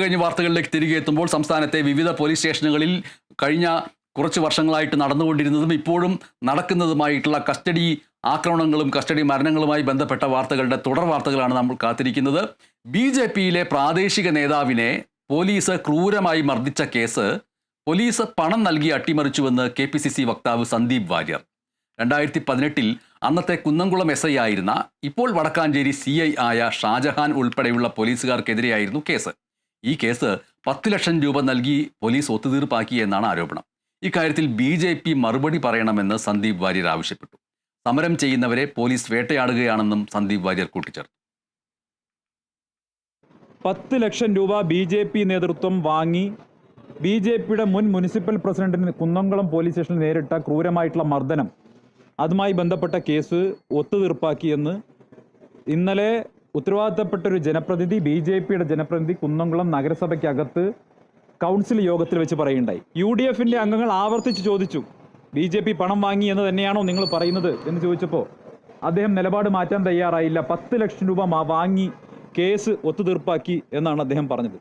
കഴിഞ്ഞ വാർത്തകളിലേക്ക് തിരികെ എത്തുമ്പോൾ സംസ്ഥാനത്തെ വിവിധ പോലീസ് സ്റ്റേഷനുകളിൽ കഴിഞ്ഞ കുറച്ച് വർഷങ്ങളായിട്ട് നടന്നുകൊണ്ടിരുന്നതും ഇപ്പോഴും നടക്കുന്നതുമായിട്ടുള്ള കസ്റ്റഡി ആക്രമണങ്ങളും കസ്റ്റഡി മരണങ്ങളുമായി ബന്ധപ്പെട്ട വാർത്തകളുടെ തുടർ വാർത്തകളാണ് നമ്മൾ കാത്തിരിക്കുന്നത്. ബി ജെ പിയിലെ പ്രാദേശിക നേതാവിനെ പോലീസ് ക്രൂരമായി മർദ്ദിച്ച കേസ് പോലീസ് പണം നൽകി അട്ടിമറിച്ചുവെന്ന് കെ പി സി സി വക്താവ് സന്ദീപ് വാര്യർ. രണ്ടായിരത്തി പതിനെട്ടിൽ അന്നത്തെ കുന്നംകുളം എസ് ഐ ആയിരുന്ന ഇപ്പോൾ വടക്കാഞ്ചേരി സി ഐ ആയ ഷാജഹാൻ ഉൾപ്പെടെയുള്ള പോലീസുകാർക്കെതിരെയായിരുന്നു കേസ്. ഈ കേസ് പത്ത് ലക്ഷം രൂപ നൽകി പോലീസ് ഒത്തുതീർപ്പാക്കി എന്നാണ് ആരോപണം. ഇക്കാര്യത്തിൽ ബി ജെ പി മറുപടി പറയണമെന്ന് സന്ദീപ് വാര്യർ ആവശ്യപ്പെട്ടു. സമരം ചെയ്യുന്നവരെ പോലീസ് വേട്ടയാടുകയാണെന്നും സന്ദീപ് വാര്യർ കൂട്ടിച്ചേർത്തു. പത്ത് ലക്ഷം രൂപ ബി ജെ പി നേതൃത്വം വാങ്ങി ബി ജെ പിയുടെ മുൻ മുനിസിപ്പൽ പ്രസിഡന്റിന് കുന്നംകുളം പോലീസ് സ്റ്റേഷനിൽ നേരിട്ട ക്രൂരമായിട്ടുള്ള മർദ്ദനം അതുമായി ബന്ധപ്പെട്ട കേസ് ഒത്തുതീർപ്പാക്കിയെന്ന് ഇന്നലെ ഉത്തരവാദിത്തപ്പെട്ട ഒരു ജനപ്രതിനിധി ബി ജെ പിയുടെ ജനപ്രതിനിധി കുന്നംകുളം നഗരസഭയ്ക്കകത്ത് കൗൺസിൽ യോഗത്തിൽ വെച്ച് പറയുണ്ടായി യു ഡി എഫിന്റെ അംഗങ്ങൾ ആവർത്തിച്ച് ചോദിച്ചു ബി ജെ പി പണം വാങ്ങി എന്ന് തന്നെയാണോ നിങ്ങൾ പറയുന്നത് എന്ന് ചോദിച്ചപ്പോൾ അദ്ദേഹം നിലപാട് മാറ്റാൻ തയ്യാറായില്ല. പത്ത് ലക്ഷം രൂപ വാങ്ങി കേസ് ഒത്തുതീർപ്പാക്കി എന്നാണ് അദ്ദേഹം പറഞ്ഞത്.